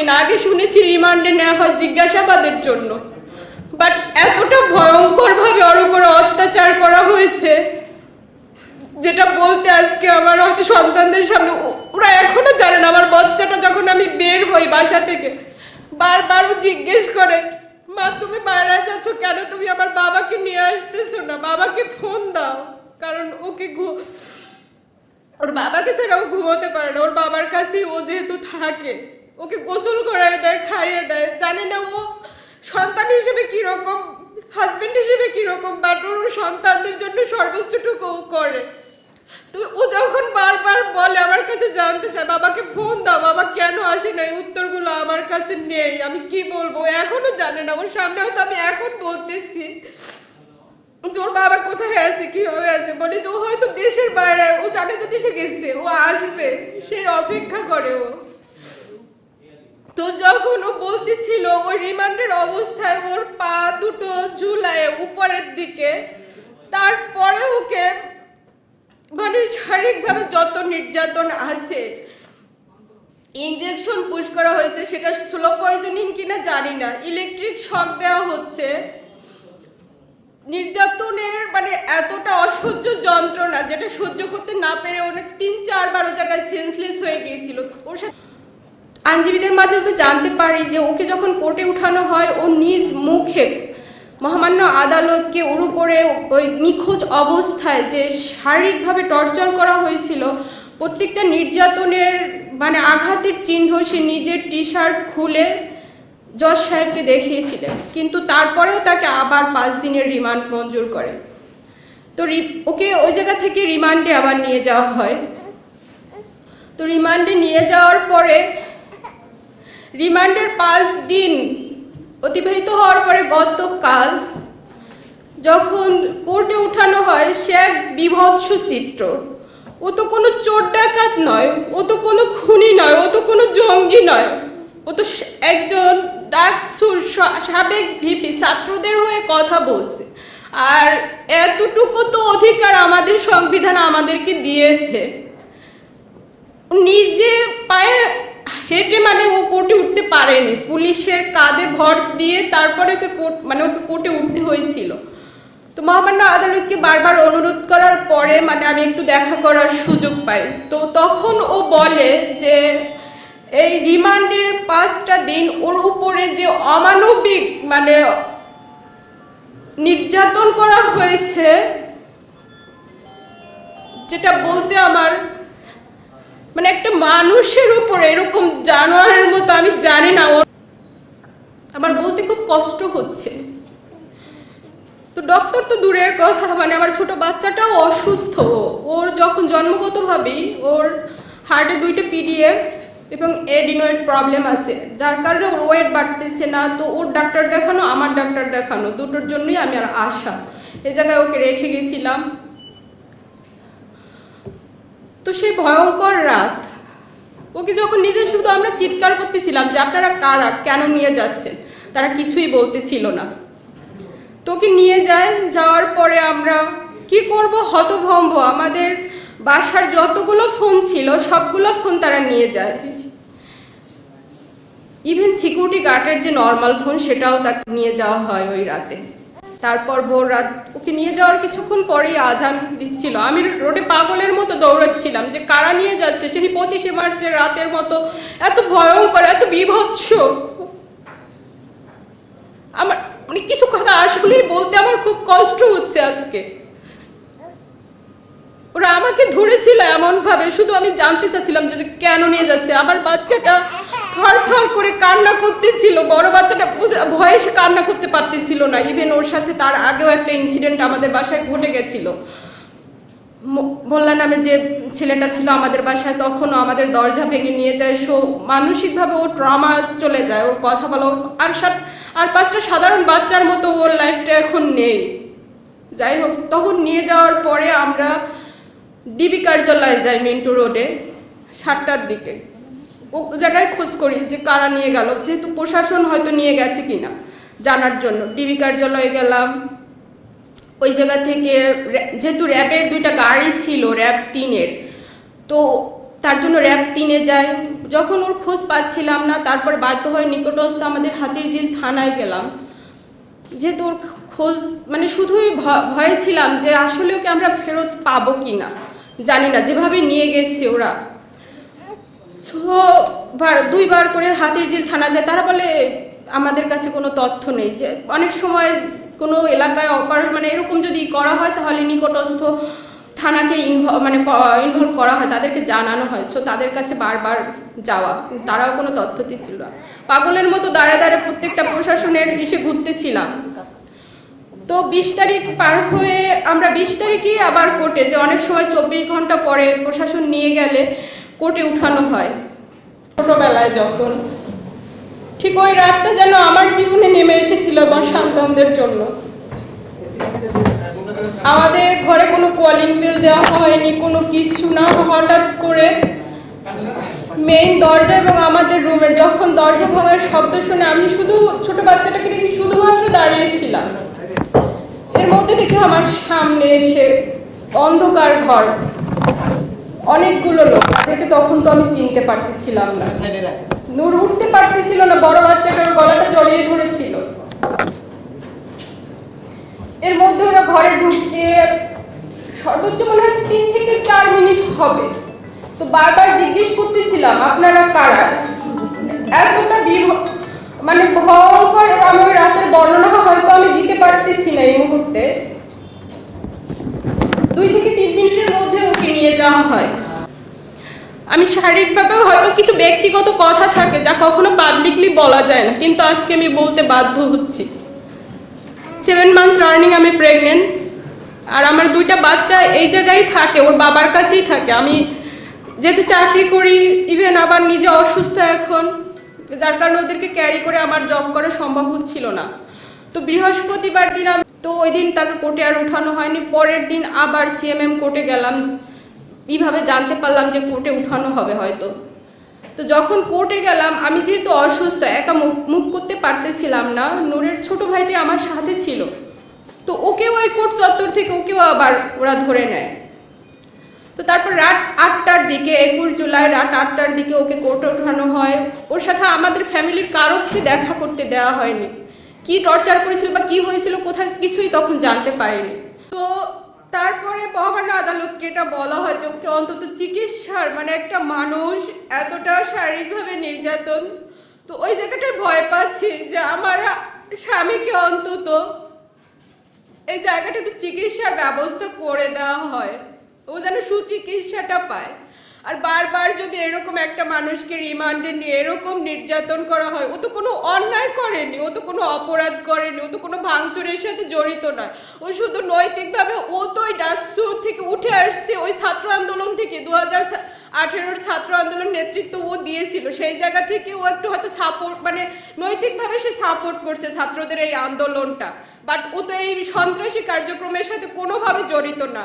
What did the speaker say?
কিনা আগে শুনেছি রিমান্ডে নেওয়া হয় জিজ্ঞাসাবাদের জন্য। বাট এতটা ভয়ঙ্কর ভাবে ওর উপরে অত্যাচার করা হয়েছে, যেটা বলতে আজকে আমার হয়তো সন্তানদের সামনে, ওরা এখনও জানে না। আমার বাচ্চাটা যখন আমি বের হই বাসা থেকে বারবারও জিজ্ঞেস করে, মা, তুমি বাইরে যাচ্ছ কেন? তুমি আমার বাবাকে নিয়ে আসতেছো না। বাবাকে ফোন দাও, কারণ ওকে ওর বাবাকে ছাড়া ও ঘুমোতে পারে না। ওর বাবার কাছেই ও যেহেতু থাকে ওকে গোসল করাই দেয়, খাইয়ে দেয়। জানি না ও সন্তান হিসেবে কীরকম হাজবেন্ড হিসেবে কীরকম বাট ওর সন্তানদের জন্য সর্বোচ্চটুকু ও করে। তো ও যখন বারবার বলে আমার কাছে জানতে চায়, বাবাকে ফোন দাও, বাবা কেন আসে না উত্তরগুলো আমার কাছে নেই। আমি কি বলব? এখনও জানে না। ওর সামনে হয়তো আমি এখন বলতেছি যে ওর বাবা কোথায় আছে, কীভাবে আছে? বলে যে ও হয়তো দেশের বাইরে, ও জানে যে দেশে গেছে, ও আসবে, সে অপেক্ষা করে ও। তো যখন ও বলতেছিল ওই রিমান্ডের অবস্থায় ওর পা দুটো ঝুলায় উপরের দিকে, তারপরে ওকে মানে শারীরিকভাবে যত নির্যাতন আছে ইনজেকশন পুশ করা হয়েছে, সেটা স্লো পয়জনিং কিনা জানি না ইলেকট্রিক শক দেওয়া হচ্ছে। নির্যাতনের মানে এতটা অসহ্য যন্ত্রণা যেটা সহ্য করতে না পেরে অনেক তিন চারবার ও জায়গায় সেন্সলেস হয়ে গিয়েছিল। ওর সাথে আইনজীবীদের মাধ্যমে জানতে পারি যে ওকে যখন কোর্টে উঠানো হয়, ও নিজ মুখে মহামান্য আদালতকে ওর উপরে ওই নিখোঁজ অবস্থায় যে শারীরিকভাবে টর্চার করা হয়েছিল, প্রত্যেকটা নির্যাতনের মানে আঘাতের চিহ্ন সে নিজের টি শার্ট খুলে জজ সাহেবকে দেখিয়েছিলেন। কিন্তু তারপরেও তাকে আবার পাঁচ দিনের রিমান্ড মঞ্জুর করে। তো ওকে ওই জায়গা থেকে রিমান্ডে আবার নিয়ে যাওয়া হয়। তো রিমান্ডে নিয়ে যাওয়ার পরে রিমান্ডের পাঁচ দিন অতিবাহিত হওয়ার পরে গতকাল যখন কোর্টে উঠানো হয়, সে এক বিভৎস চিত্র। ও তো কোনো চোর ডাকাত নয়, ও তো কোনো খুনি নয়, ও তো কোনো জঙ্গি নয়। ও তো একজন ডাকসুর সাবেক ভিপি, ছাত্রদের হয়ে কথা বলছে। আর এতটুকু তো অধিকার আমাদের সংবিধান আমাদেরকে দিয়েছে। নিজে পায়ে হেঁটে মানে ও কোর্টে উঠতে পারেনি? পুলিশের কাঁধে ভর দিয়ে তারপরে ওকে কোর্ট মানে ওকে কোর্টে উঠতে হয়েছিল। তো মহামান্য আদালতকে বারবার অনুরোধ করার পরে মানে আমি একটু দেখা করার সুযোগ পাই। তো তখন ও বলে যে, এই রিমান্ডের পাঁচটা দিন ওর উপরে যে অমানবিক মানে নির্যাতন করা হয়েছে, যেটা বলতে আমার মানে একটা মানুষের উপরে এরকম জানোয়ারের মতো আমি জানি না, ওর আমার বলতে খুব কষ্ট হচ্ছে। তো ডক্টর তো দূরের কথা মানে আমার ছোট বাচ্চাটাও অসুস্থ। ওর যখন জন্মগতভাবেই ওর হার্টে দুইটা পিডিএফ এবং এডিনয়েড প্রবলেম আছে। যার কারণে ওর ওয়েট বাড়তেছে না, তো ওর ডাক্তার দেখানো, আমার ডাক্তার দেখানো, দুটোর জন্যই আমি আর আশা। এ জায়গায় ওকে রেখে গেছিলাম। তো সেই ভয়ঙ্কর রাত, ওকে যখন নিজে শুধু আমরা চিৎকার করতেছিলাম যে আপনারা কারা, কেন নিয়ে যাচ্ছেন, তারা কিছুই বলতেছিল না। তোকে নিয়ে যায়, যাওয়ার পরে আমরা কি করব, হতভম্ব, আমাদের বাসার যতগুলো ফোন ছিল, সবগুলো ফোন তারা নিয়ে যায়। ইভেন সিকিউরিটি গার্ডের যে নর্মাল ফোন সেটাও তাকে নিয়ে যাওয়া হয় ওই রাতে। তারপর ভোর রাত ওকে নিয়ে যাওয়ার কিছুক্ষণ পরেই আজান দিচ্ছিল। আমি রোডে পাগলের মতো দৌড়াচ্ছিলাম যে কারা নিয়ে যাচ্ছে? সেই পঁচিশে মার্চের রাতের মতো এত ভয়ঙ্কর, এত বিভৎস। আমার মানে কিছু কথা আসলেই বলতে আমার খুব কষ্ট হচ্ছে আজকে। ওরা আমাকে ধরেছিল এমন ভাবে শুধু আমি জানতে চাচ্ছিলাম যে কেন নিয়ে যাচ্ছে। আমার বাচ্চাটা থর থর করে কান্না করতেছিল। বড় বাচ্চাটা ভয়ে সে কান্না করতে পারতেছিল না। ইভেন ওর সাথে তার আগেও একটা ইনসিডেন্ট আমাদের বাসায় ঘটে গেছিল। মোল্লা নামে যে ছেলেটা ছিল আমাদের বাসায়, তখনও আমাদের দরজা ভেঙে নিয়ে যায়। সো, মানসিকভাবে ও ট্রমা চলে যায়। ওর কথা বলো, আর সাত- আর পাঁচটা সাধারণ বাচ্চার মতো ওর লাইফটা এখন নেই। যাই হোক, তখন নিয়ে যাওয়ার পরে আমরা ডিবি কার্যালয়ে যাই মিন্টু রোডে, সাতটার দিকে। ও জায়গায় খোঁজ করি যে কারা নিয়ে গেল, যেহেতু প্রশাসন হয়তো নিয়ে গেছে কিনা জানার জন্য। ডিবি কার্যালয়ে গেলাম। ওই জায়গা থেকে যেহেতু র্যাবের দুইটা গাড়ি ছিল, র্যাব তিনের, তো তার জন্য র্যাব তিনে যায়। যখন ওর খোঁজ পাচ্ছিলাম না, তারপর বাধ্য হয়ে নিকটস্থ আমাদের হাতির ঝিল থানায় গেলাম। যেহেতু ওর খোঁজ মানে শুধুই ভয়ে ছিলাম যে আসলে ওকে আমরা ফেরত পাবো কি না জানি না। যেভাবে নিয়ে গেছে ওরা বার, দুইবার করে হাতির ঝিল থানা যায়, তারা বলে, আমাদের কাছে কোনো তথ্য নেই। যে, অনেক সময় কোনো এলাকায় অপার মানে এরকম যদি করা হয়, তাহলে নিকটস্থ থানাকে ইনভলভ মানে ইনভলভ করা হয়, তাদেরকে জানানো হয়। সো, তাদের কাছে বারবার যাওয়া। তারাও কোনো তথ্য দিচ্ছিল না। পাগলের মতো দাঁড়ে দাঁড়ে প্রত্যেকটা প্রশাসনের এসে ঘুরতেছিলাম। তো বিশ তারিখ পার হয়ে, আমরা বিশ তারিখই আবার কোর্টে যে, অনেক সময় চব্বিশ ঘণ্টা পরে প্রশাসন নিয়ে গেলে কোর্টে উঠানো হয়। ছোটবেলায় যখন ঠিক ওই রাতটা যেন আমার জীবনে নেমে এসেছিল আমার সন্তানদের জন্য। আমাদের ঘরে কোনো কলিং বিল দেওয়া হয়নি, কোনো কিছু না। হঠাৎ করে মেইন দরজা এবং আমাদের রুমের যখন দরজা ভাঙার শব্দ শুনে আমি শুধু ছোট বাচ্চাটাকে রেখে শুধুমাত্র দাঁড়িয়েছিলাম এর মধ্যে দেখে আমার সামনে এসে অন্ধকার ঘর। অনেকগুলো লোক। তাদেরকে তখন তো আমি চিনতে পারতেছিলাম না। নূর উঠতে পারতেছিল না বড় বাচ্চাটার গলাটা জড়িয়ে ধরেছিল। এর মধ্যে ওরা ঘরে ঢুকে সর্বোচ্চ মনে হয় তিন থেকে চার মিনিট হবে। তো বারবার জিজ্ঞেস করতেছিলাম আপনারা কারা? এতটা মানে ভয়ঙ্কর আমি ওই রাতের বর্ণনা হয়তো আমি দিতে পারতেছি না এই মুহূর্তে দুই থেকে তিন মিনিটের মধ্যে ওকে নিয়ে যাওয়া হয় আমি শারীরিকভাবে হয়তো কিছু ব্যক্তিগত কথা থাকে যা কখনো পাবলিকলি বলা যায় না, কিন্তু আজকে আমি বলতে বাধ্য হচ্ছি। সেভেন মান্থ রানিং আমি প্রেগনেন্ট আর আমার দুইটা বাচ্চা এই জায়গায় থাকে, ওর বাবার কাছেই থাকে। আমি যেহেতু চাকরি করি ইভেন আবার নিজে অসুস্থ এখন, যার কারণে ওদেরকে ক্যারি করে আমার জব করা সম্ভব হচ্ছিল না। তো বৃহস্পতিবার দিন তো ওই দিন তাকে কোর্টে আর উঠানো হয়নি, পরের দিন আবার সিএমএম কোর্টে গেলাম। এইভাবে জানতে পারলাম যে কোর্টে উঠানো হবে হয়তো। তো যখন কোর্টে গেলাম, আমি যেহেতু অসুস্থ, একা মুখ করতে পারতেছিলাম না, নূরের ছোট ভাইটি আমার সাথে ছিল। তো ওকেও ওই কোর্ট চত্বর থেকে ওকেও আবার ওরা ধরে নেয়। তো তারপর রাত আটটার দিকে, একুশ জুলাই রাত আটটার দিকে ওকে কোর্টে ওঠানো হয়। ওর সাথে আমাদের ফ্যামিলির কারোকে দেখা করতে দেওয়া হয়নি। কি টর্চার করেছিল বা কি হয়েছিল কোথায় কিছুই তখন জানতে পারিনি। তারপরে মহামান্য আদালতকে এটা বলা হয় যে ওকে অন্তত চিকিৎসার মানে একটা মানুষ এতটা শারীরিকভাবে নির্যাতন, তো ওই জায়গাটায় ভয় পাচ্ছি যে আমার স্বামীকে অন্তত এই জায়গাটা একটু চিকিৎসার ব্যবস্থা করে দেওয়া হয়, ও যেন সুচিকিৎসাটা পায়। আর বারবার যদি এরকম একটা মানুষকে রিমান্ডে নিয়ে এরকম নির্যাতন করা হয়, ও তো কোনো অন্যায় করেনি, ও তো কোনো অপরাধ করেনি, ও তো কোনো ভাঙচুরের সাথে জড়িত নয়। ও শুধু নৈতিকভাবে ও তো ওই ডাকসুর থেকে উঠে আসছে, ওই ছাত্র আন্দোলন থেকে। দু হাজার আঠেরোর ছাত্র আন্দোলন নেতৃত্ব ও দিয়েছিল। সেই জায়গা থেকে ও একটু হয়তো সাপোর্ট মানে নৈতিকভাবে সে সাপোর্ট করছে ছাত্রদের এই আন্দোলনটা। বাট ও তো এই সন্ত্রাসী কার্যক্রমের সাথে কোনোভাবে জড়িত না।